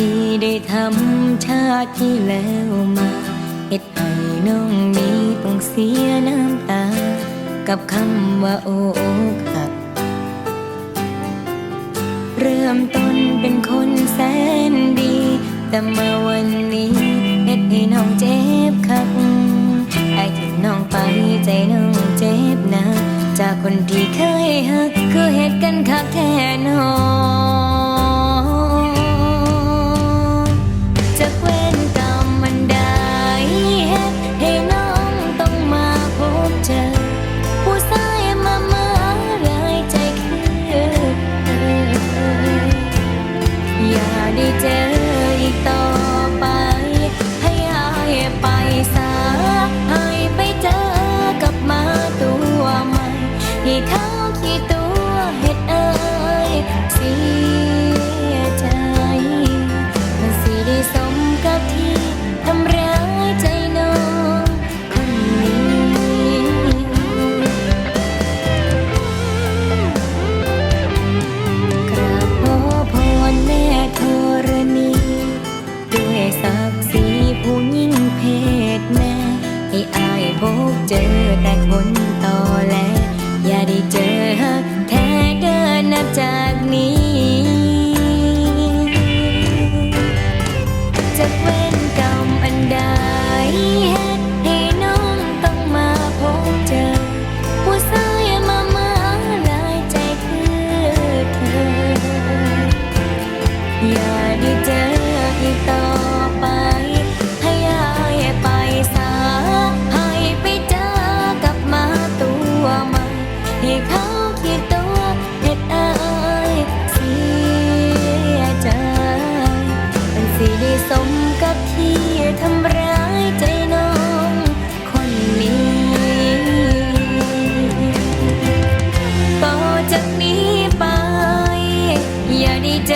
ที่ได้ทำชาติที่แล้วมาเฮ็ดให้น้องนี้ต้องเสียน้ำตา กับคำว่าโอกหัก เริ่มต้นเป็นคนแสนดี แต่มาวันนี้เฮ็ดให้น้องเจ็บคักไอ้ที่น้องไปใจน้องเจ็บนะ จากคนที่เคยหักคือเหตุกันคักแท้น้อง ได้เจออีกต่อไป ให้อายไปสาให้ไปเจอกับมาตัวใหม่ให้เขาขี่ตัวเห็ดเอ้ยสี เจอแต่คน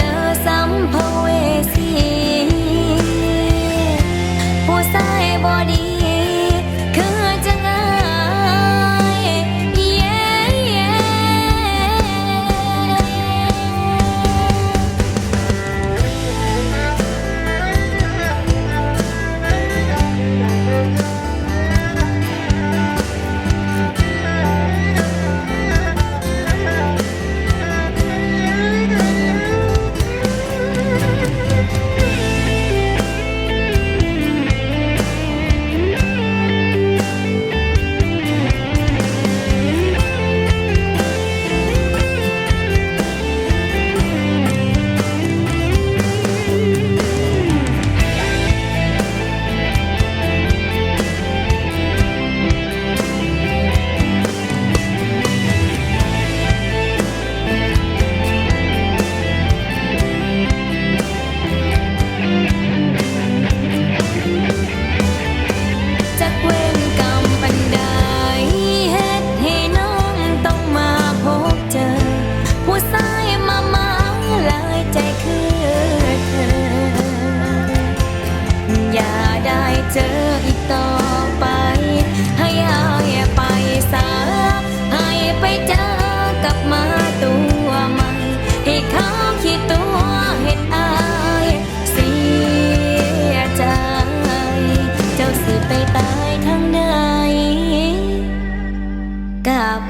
เจอสัมภเวสี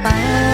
白。